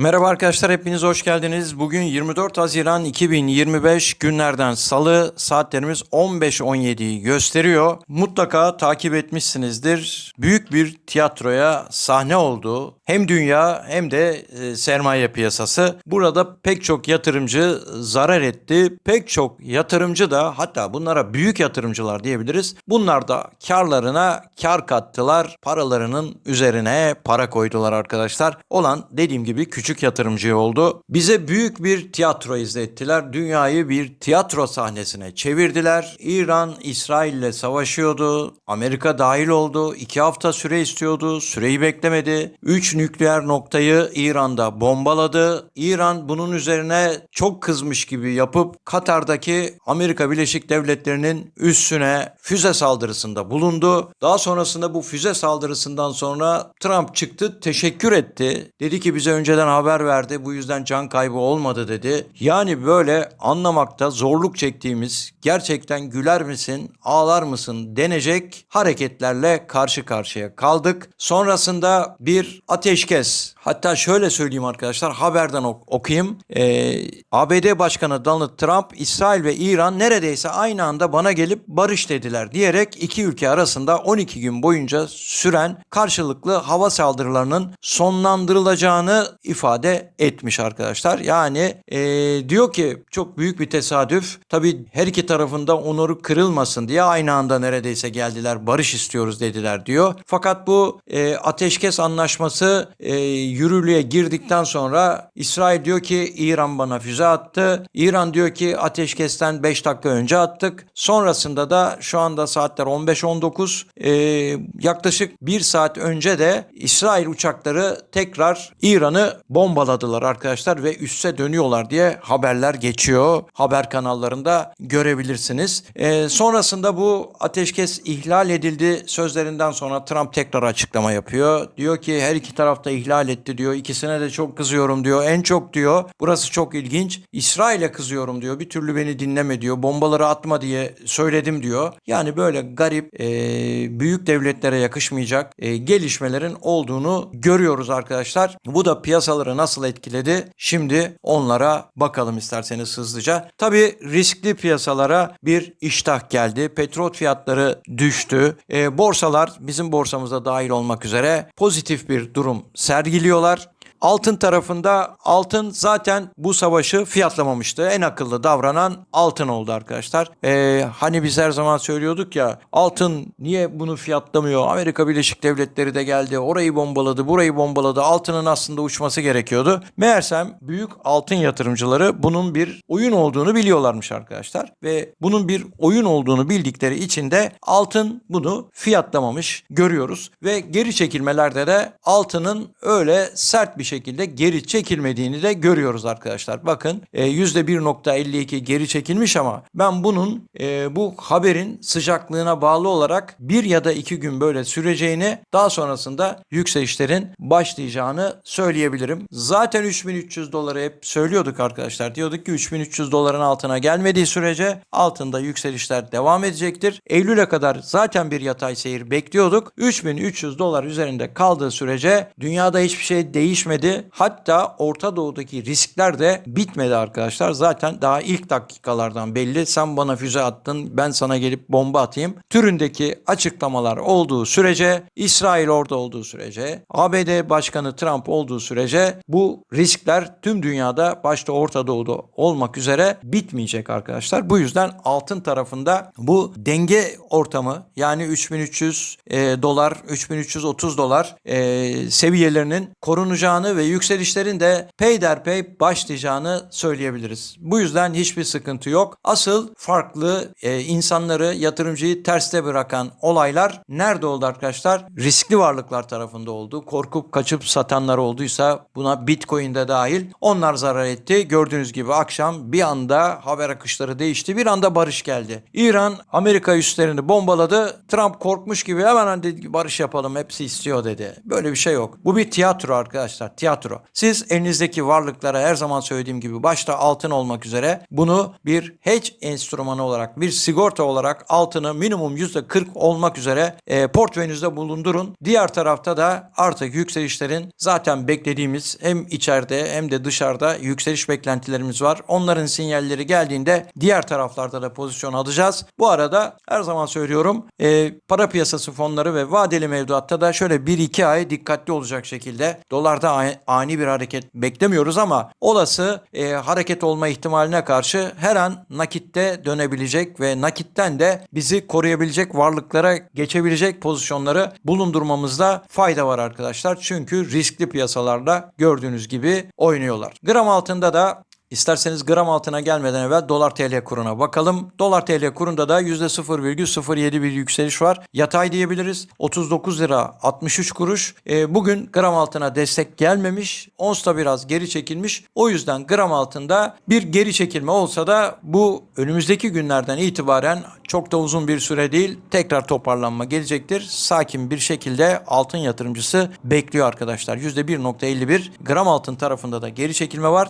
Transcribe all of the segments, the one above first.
Merhaba arkadaşlar hepiniz hoş geldiniz. Bugün 24 Haziran 2025 günlerden salı saatlerimiz 15.17'yi gösteriyor. Mutlaka takip etmişsinizdir. Büyük bir tiyatroya sahne oldu. Hem dünya hem de e, sermaye piyasası. Burada pek çok yatırımcı zarar etti. Pek çok yatırımcı da hatta bunlara büyük yatırımcılar diyebiliriz. Bunlar da karlarına kar kattılar. Paralarının üzerine para koydular arkadaşlar. Olan dediğim gibi küçük yatırımcı oldu. Bize büyük bir tiyatro izlettiler. Dünyayı bir tiyatro sahnesine çevirdiler. İran İsrail ile savaşıyordu. Amerika dahil oldu. İki hafta süre istiyordu. Süreyi beklemedi. Üç nükleer noktayı İran'da bombaladı. İran bunun üzerine çok kızmış gibi yapıp Katar'daki Amerika Birleşik Devletleri'nin üssüne füze saldırısında bulundu. Daha sonrasında bu füze saldırısından sonra Trump çıktı, teşekkür etti. Dedi ki bize önceden haber verdi. Bu yüzden can kaybı olmadı dedi. Yani böyle anlamakta zorluk çektiğimiz gerçekten güler misin, ağlar mısın denecek hareketlerle karşı karşıya kaldık. Sonrasında bir ateşkes. Hatta şöyle söyleyeyim arkadaşlar haberden ok- okuyayım. Ee, ABD Başkanı Donald Trump, İsrail ve İran neredeyse aynı anda bana gelip barış dediler diyerek iki ülke arasında 12 gün boyunca süren karşılıklı hava saldırılarının sonlandırılacağını ifade etmiş arkadaşlar. Yani ee, diyor ki çok büyük bir tesadüf. Tabii her iki tarafında onuru kırılmasın diye aynı anda neredeyse geldiler barış istiyoruz dediler diyor. Fakat bu e, ateşkes anlaşması e, yürürlüğe girdikten sonra İsrail diyor ki İran bana füze attı. İran diyor ki ateşkesten 5 dakika önce attık. Sonrasında da şu anda saatler 15-19 e, yaklaşık 1 saat önce de İsrail uçakları tekrar İran'ı bombaladılar arkadaşlar ve üsse dönüyorlar diye haberler geçiyor. Haber kanallarında görebilirsiniz. E, sonrasında bu ateşkes ihlal edildi sözlerinden sonra Trump tekrar açıklama yapıyor. Diyor ki her iki tarafta ihlal etti diyor. İkisine de çok kızıyorum diyor. En çok diyor. Burası çok ilginç. İsrail'e kızıyorum diyor. Bir türlü beni dinleme diyor. Bombaları atma diye söyledim diyor. Yani böyle garip e, büyük devletlere yakışmayacak e, gelişmelerin olduğunu görüyoruz arkadaşlar. Bu da piyasaları nasıl etkiledi? Şimdi onlara bakalım isterseniz hızlıca. Tabii riskli piyasalara bir iştah geldi. Petrol fiyatları düştü. E, borsalar bizim borsamıza dahil olmak üzere pozitif bir durum sergiliyorlar. Altın tarafında altın zaten bu savaşı fiyatlamamıştı. En akıllı davranan altın oldu arkadaşlar. Ee, hani biz her zaman söylüyorduk ya altın niye bunu fiyatlamıyor? Amerika Birleşik Devletleri de geldi. Orayı bombaladı, burayı bombaladı. Altının aslında uçması gerekiyordu. Meğersem büyük altın yatırımcıları bunun bir oyun olduğunu biliyorlarmış arkadaşlar. Ve bunun bir oyun olduğunu bildikleri için de altın bunu fiyatlamamış görüyoruz. Ve geri çekilmelerde de altının öyle sert bir şekilde geri çekilmediğini de görüyoruz arkadaşlar. Bakın e, %1.52 geri çekilmiş ama ben bunun e, bu haberin sıcaklığına bağlı olarak bir ya da iki gün böyle süreceğini daha sonrasında yükselişlerin başlayacağını söyleyebilirim. Zaten 3300 doları hep söylüyorduk arkadaşlar. Diyorduk ki 3300 doların altına gelmediği sürece altında yükselişler devam edecektir. Eylül'e kadar zaten bir yatay seyir bekliyorduk. 3300 dolar üzerinde kaldığı sürece dünyada hiçbir şey değişmedi. Hatta Orta Doğu'daki riskler de bitmedi arkadaşlar. Zaten daha ilk dakikalardan belli. Sen bana füze attın, ben sana gelip bomba atayım. Türündeki açıklamalar olduğu sürece, İsrail orada olduğu sürece, ABD Başkanı Trump olduğu sürece bu riskler tüm dünyada başta Orta Doğu'da olmak üzere bitmeyecek arkadaşlar. Bu yüzden altın tarafında bu denge ortamı yani 3300 e, dolar, 3330 dolar e, seviyelerinin korunacağını ve yükselişlerin de peyderpey başlayacağını söyleyebiliriz. Bu yüzden hiçbir sıkıntı yok. Asıl farklı e, insanları, yatırımcıyı terste bırakan olaylar nerede oldu arkadaşlar? Riskli varlıklar tarafında oldu. Korkup kaçıp satanlar olduysa buna Bitcoin'de dahil onlar zarar etti. Gördüğünüz gibi akşam bir anda haber akışları değişti. Bir anda barış geldi. İran Amerika üslerini bombaladı. Trump korkmuş gibi hemen dedi barış yapalım hepsi istiyor dedi. Böyle bir şey yok. Bu bir tiyatro arkadaşlar. Tiyatro. Siz elinizdeki varlıklara her zaman söylediğim gibi başta altın olmak üzere bunu bir hedge enstrümanı olarak bir sigorta olarak altını minimum %40 olmak üzere e, portföyünüzde bulundurun. Diğer tarafta da artık yükselişlerin zaten beklediğimiz hem içeride hem de dışarıda yükseliş beklentilerimiz var. Onların sinyalleri geldiğinde diğer taraflarda da pozisyon alacağız. Bu arada her zaman söylüyorum e, para piyasası fonları ve vadeli mevduatta da şöyle 1-2 ay dikkatli olacak şekilde dolarda ani bir hareket beklemiyoruz ama olası e, hareket olma ihtimaline karşı her an nakitte dönebilecek ve nakitten de bizi koruyabilecek varlıklara geçebilecek pozisyonları bulundurmamızda fayda var arkadaşlar. Çünkü riskli piyasalarda gördüğünüz gibi oynuyorlar. Gram altında da İsterseniz gram altına gelmeden evvel dolar TL kuruna bakalım. Dolar TL kurunda da %0,07 bir yükseliş var. Yatay diyebiliriz. 39 lira 63 kuruş. E, bugün gram altına destek gelmemiş. Ons da biraz geri çekilmiş. O yüzden gram altında bir geri çekilme olsa da bu önümüzdeki günlerden itibaren çok da uzun bir süre değil tekrar toparlanma gelecektir. Sakin bir şekilde altın yatırımcısı bekliyor arkadaşlar. %1.51 gram altın tarafında da geri çekilme var.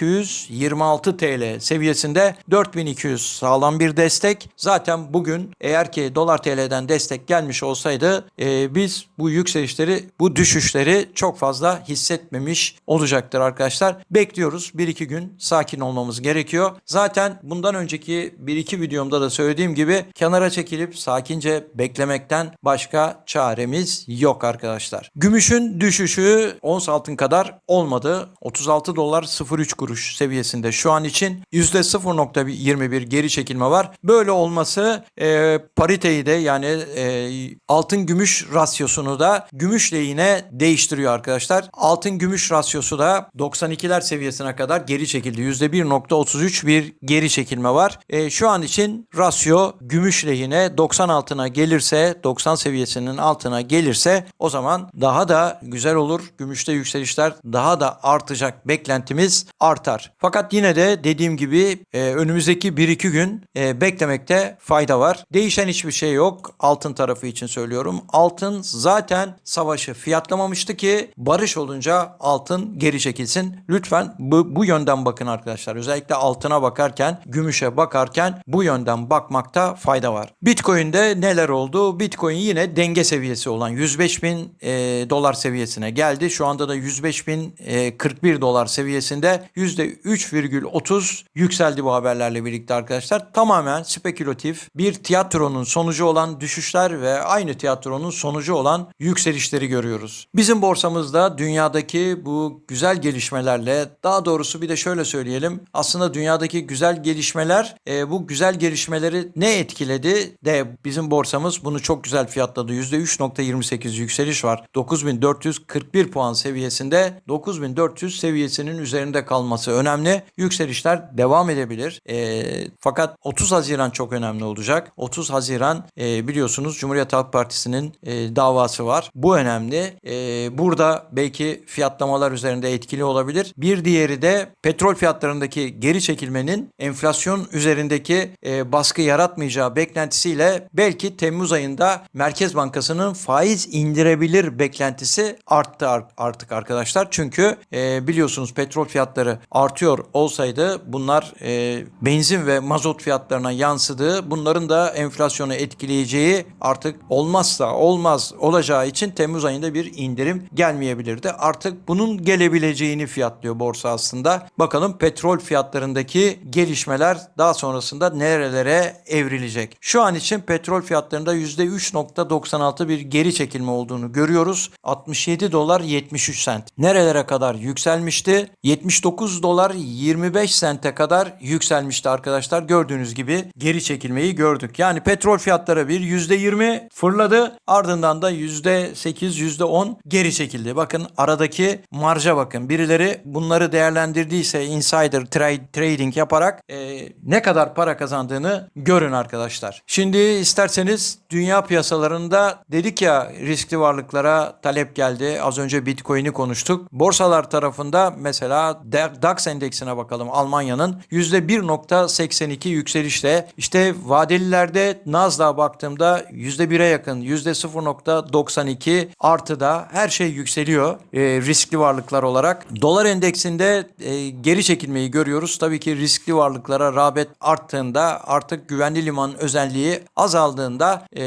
4226 TL seviyesinde 4200 sağlam bir destek. Zaten bugün eğer ki dolar TL'den destek gelmiş olsaydı e, biz bu yükselişleri bu düşüşleri çok fazla hissetmemiş olacaktır arkadaşlar. Bekliyoruz. 1-2 gün sakin olmamız gerekiyor. Zaten bundan önceki 1-2 videomda da söylediğim gibi kenara çekilip sakince beklemekten başka çaremiz yok arkadaşlar. Gümüşün düşüşü ons altın kadar olmadı. 36 dolar 03 kuruş seviyesinde şu an için %0.21 geri çekilme var. Böyle olması e, pariteyi de yani e, altın gümüş rasyosunu da gümüş lehine değiştiriyor arkadaşlar. Altın gümüş rasyosu da 92'ler seviyesine kadar geri çekildi. %1.33 bir geri çekilme var. E, şu an için rasyo gümüş lehine 90 altına gelirse 90 seviyesinin altına gelirse o zaman daha da güzel olur. Gümüşte yükselişler daha da artacak beklentimiz artar. Fakat yine de dediğim gibi e, önümüzdeki 1-2 gün e, beklemekte fayda var. Değişen hiçbir şey yok. Altın tarafı için söylüyorum. Altın zaten savaşı fiyatlamamıştı ki barış olunca altın geri çekilsin. Lütfen bu, bu yönden bakın arkadaşlar. Özellikle altına bakarken, gümüşe bakarken bu yönden bakmakta fayda var. Bitcoin'de neler oldu? Bitcoin yine denge seviyesi olan 105 bin e, dolar seviyesine geldi. Şu anda da 105 bin e, 41 dolar seviyesinde %3,30 yükseldi bu haberlerle birlikte arkadaşlar. Tamamen spekülatif bir tiyatronun sonucu olan düşüşler ve aynı tiyatronun sonucu olan yükselişleri görüyoruz. Bizim borsamızda dünyadaki bu güzel gelişmelerle daha doğrusu bir de şöyle söyleyelim. Aslında dünyadaki güzel gelişmeler e, bu güzel gelişmeleri ne etkiledi de bizim borsamız bunu çok güzel fiyatladı. %3.28 yükseliş var. 9441 puan seviyesinde 9400 seviyesinin üzerinde kalması önemli. Yükselişler devam edebilir. E, fakat 30 Haziran çok önemli olacak. 30 Haziran e, biliyorsunuz Cumhuriyet Halk Partisi'nin e, davası var. Bu önemli. E, burada belki fiyatlamalar üzerinde etkili olabilir. Bir diğeri de petrol fiyatlarındaki geri çekilmenin enflasyon üzerindeki e, baskı yaratmayacağı beklentisiyle belki Temmuz ayında Merkez Bankası'nın faiz indirebilir beklentisi arttı ar- artık arkadaşlar. Çünkü e, biliyorsunuz petrol fiyatları artıyor olsaydı bunlar e, benzin ve mazot fiyatlarına yansıdığı bunların da enflasyonu etkileyeceği artık olmazsa olmaz olacağı için Temmuz ayında bir indirim gelmeyebilirdi. Artık bunun gelebileceğini fiyatlıyor borsa aslında. Bakalım petrol fiyatlarındaki gelişmeler daha sonrasında nerelere evrilecek. Şu an için petrol fiyatlarında %3.96 bir geri çekilme olduğunu görüyoruz. 67 dolar 73 sent. Nerelere kadar yükselmişti? 79 dolar 25 sente kadar yükselmişti arkadaşlar. Gördüğünüz gibi geri çekilmeyi gördük. Yani petrol fiyatları bir %20 fırladı. Ardından da %8, %10 geri çekildi. Bakın aradaki marja bakın. Birileri bunları değerlendirdiyse insider trade, trading yaparak e, ne kadar para kazandığını görün arkadaşlar. Şimdi isterseniz dünya piyasalarında dedik ya riskli varlıklara talep geldi. Az önce Bitcoin'i konuştuk. Borsalar tarafında mesela DAX endeksine bakalım Almanya'nın %1.82 yükselişte. İşte vadelilerde Nasdaq'a baktığımda %1'e yakın %0.92 artıda her şey yükseliyor e, riskli varlıklar olarak. Dolar endeksinde e, geri çekilmeyi görüyoruz. Tabii ki riskli varlıklara rağbet arttığında artık güvenli liman özelliği azaldığında e,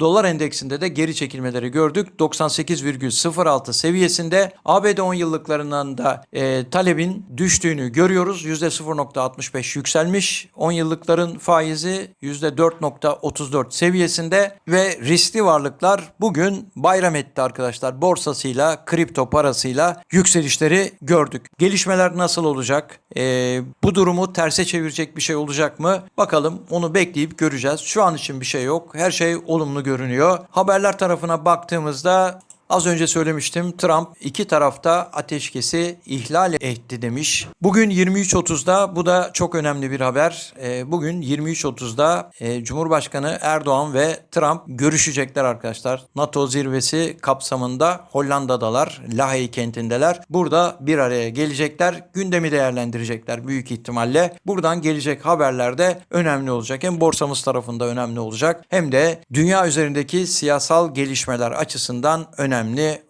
dolar endeksinde de geri çekilmeleri gördük. 98,06 seviyesinde ABD 10 yıllıklarından da e, talebin düştüğünü görüyoruz. %0.65 yükselmiş. 10 yıllıkların faizi %4.34 seviyesinde ve riskli varlıklar bugün bayram etti arkadaşlar. Borsasıyla, kripto parasıyla yükselişleri gördük. Gelişmeler nasıl olacak? Ee, bu durumu terse çevirecek bir şey olacak mı? Bakalım onu bekleyip göreceğiz. Şu an için bir şey yok. Her şey olumlu görünüyor. Haberler tarafına baktığımızda Az önce söylemiştim Trump iki tarafta ateşkesi ihlal etti demiş. Bugün 23.30'da bu da çok önemli bir haber. Ee, bugün 23.30'da e, Cumhurbaşkanı Erdoğan ve Trump görüşecekler arkadaşlar. NATO zirvesi kapsamında Hollanda'dalar, Lahey kentindeler. Burada bir araya gelecekler, gündemi değerlendirecekler büyük ihtimalle. Buradan gelecek haberler de önemli olacak. Hem borsamız tarafında önemli olacak hem de dünya üzerindeki siyasal gelişmeler açısından önemli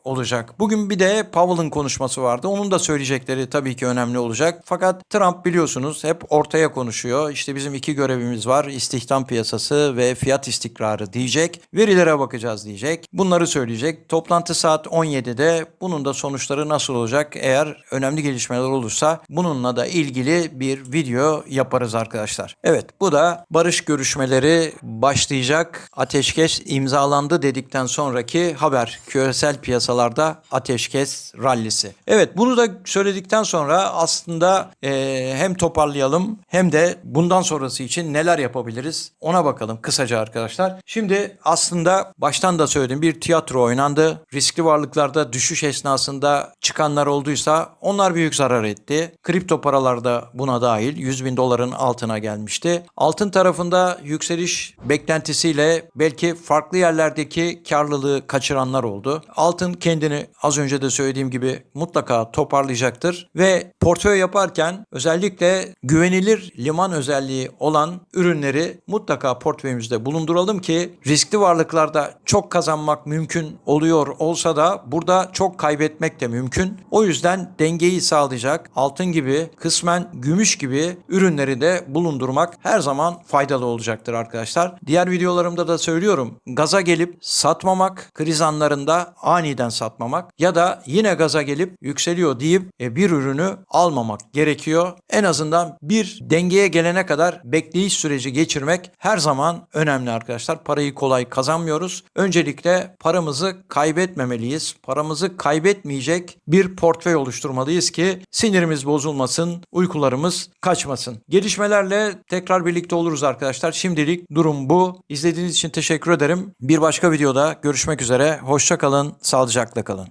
olacak. Bugün bir de Powell'ın konuşması vardı. Onun da söyleyecekleri tabii ki önemli olacak. Fakat Trump biliyorsunuz hep ortaya konuşuyor. İşte bizim iki görevimiz var. İstihdam piyasası ve fiyat istikrarı diyecek. Verilere bakacağız diyecek. Bunları söyleyecek. Toplantı saat 17'de. Bunun da sonuçları nasıl olacak? Eğer önemli gelişmeler olursa bununla da ilgili bir video yaparız arkadaşlar. Evet bu da barış görüşmeleri başlayacak. Ateşkes imzalandı dedikten sonraki haber. Küresel piyasalarda ateşkes rallisi. Evet bunu da söyledikten sonra aslında e, hem toparlayalım hem de bundan sonrası için neler yapabiliriz ona bakalım kısaca arkadaşlar. Şimdi aslında baştan da söyledim bir tiyatro oynandı. Riskli varlıklarda düşüş esnasında çıkanlar olduysa onlar büyük zarar etti. Kripto paralar da buna dahil 100 bin doların altına gelmişti. Altın tarafında yükseliş beklentisiyle belki farklı yerlerdeki karlılığı kaçıranlar oldu. Altın kendini az önce de söylediğim gibi mutlaka toparlayacaktır. Ve portföy yaparken özellikle güvenilir liman özelliği olan ürünleri mutlaka portföyümüzde bulunduralım ki riskli varlıklarda çok kazanmak mümkün oluyor olsa da burada çok kaybetmek de mümkün. O yüzden dengeyi sağlayacak altın gibi kısmen gümüş gibi ürünleri de bulundurmak her zaman faydalı olacaktır arkadaşlar. Diğer videolarımda da söylüyorum. Gaza gelip satmamak, kriz anlarında aniden satmamak ya da yine gaza gelip yükseliyor deyip e, bir ürünü almamak gerekiyor. En azından bir dengeye gelene kadar bekleyiş süreci geçirmek her zaman önemli arkadaşlar. Parayı kolay kazanmıyoruz. Öncelikle paramızı kaybetmemeliyiz. Paramızı kaybetmeyecek bir portföy oluşturmalıyız ki sinirimiz bozulmasın, uykularımız kaçmasın. Gelişmelerle tekrar birlikte oluruz arkadaşlar. Şimdilik durum bu. İzlediğiniz için teşekkür ederim. Bir başka videoda görüşmek üzere. Hoşça kalın, sağlıcakla kalın.